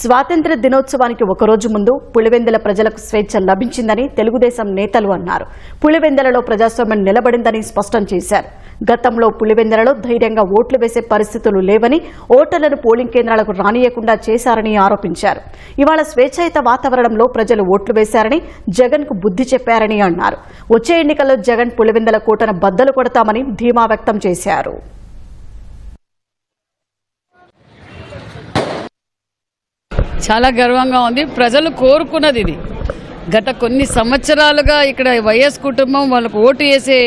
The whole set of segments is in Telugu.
స్వాతంత్ర దినోత్సవానికి ఒకరోజు ముందు పులివెందుల ప్రజలకు స్వేచ్ఛ లభించిందని తెలుగుదేశం నేతలు అన్నారు. పులివెందులలో ప్రజాస్వామ్యం నిలబడిందని స్పష్టం చేశారు. గతంలో పులివెందులలో ధైర్యంగా ఓట్లు వేసే పరిస్థితులు లేవని ఓటర్లను పోలింగ్ కేంద్రాలకు రానియకుండా చేశారని ఆరోపించారు. ఇవాళ స్వేచ్ఛాయుత వాతావరణంలో ప్రజలు ఓట్లు వేశారని జగన్కు బుద్ధి చెప్పారని అన్నారు. వచ్చే ఎన్నికల్లో జగన్ పులివెందుల కోటను బద్దలు కొడతామని ధీమా వ్యక్తం చేశారు. చాలా గర్వంగా ఉంది. ప్రజలు కోరుకున్నది ఇది. గత కొన్ని సంవత్సరాలుగా ఇక్కడ వైఎస్ కుటుంబం వాళ్ళకు ఓటు వేసే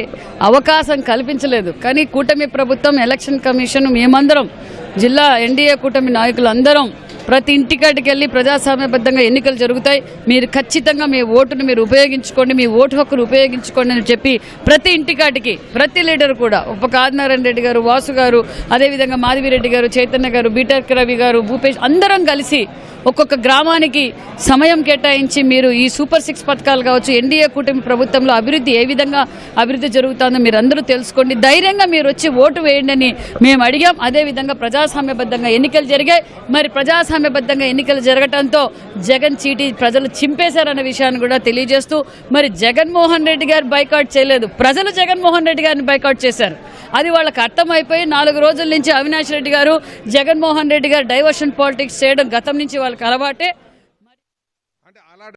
అవకాశం కల్పించలేదు. కానీ కూటమి ప్రభుత్వం ఎలక్షన్ కమిషన్ మేమందరం జిల్లా ఎన్డీఏ కూటమి నాయకులందరం ప్రతి ఇంటికాటికి వెళ్ళి ప్రజాస్వామ్యబద్ధంగా ఎన్నికలు జరుగుతాయి. మీరు ఖచ్చితంగా మీ ఓటును మీరు ఉపయోగించుకోండి మీ ఓటు హక్కును ఉపయోగించుకోండి అని చెప్పి ప్రతి ఇంటికాటికి ప్రతి లీడర్ కూడా ఉప కాదినారాయణ రెడ్డి గారు వాసు గారు అదేవిధంగా మాధవిరెడ్డి గారు చైతన్య గారు బీటెక్ రవి గారు భూపేష్ అందరం కలిసి ఒక్కొక్క గ్రామానికి సమయం కేటాయించి మీరు ఈ సూపర్ సిక్స్ పథకాలు కావచ్చు ఎన్డీఏ కూటమి ప్రభుత్వంలో అభివృద్ధి ఏ విధంగా అభివృద్ధి జరుగుతుందో మీరు అందరూ తెలుసుకోండి. ధైర్యంగా మీరు వచ్చి ఓటు వేయండి అని మేము అడిగాం. అదేవిధంగా ప్రజాస్వామ్యబద్ధంగా ఎన్నికలు జరిగాయి. మరి ప్రజాస్వామ్యబద్ధంగా ఎన్నికలు జరగటంతో జగన్ చీటీ ప్రజలు చింపేశారన్న విషయాన్ని కూడా తెలియజేస్తూ మరి జగన్మోహన్ రెడ్డి గారు బైకాట్ చేయలేదు. ప్రజలు జగన్మోహన్ రెడ్డి గారిని బైకాట్ చేశారు. అది వాళ్ళకి అర్థమైపోయి నాలుగు రోజుల నుంచి అవినాష్ రెడ్డి గారు జగన్మోహన్ రెడ్డి గారు డైవర్షన్ పాలిటిక్స్ చేయడం గతం నుంచి వాళ్ళకి అలవాటే.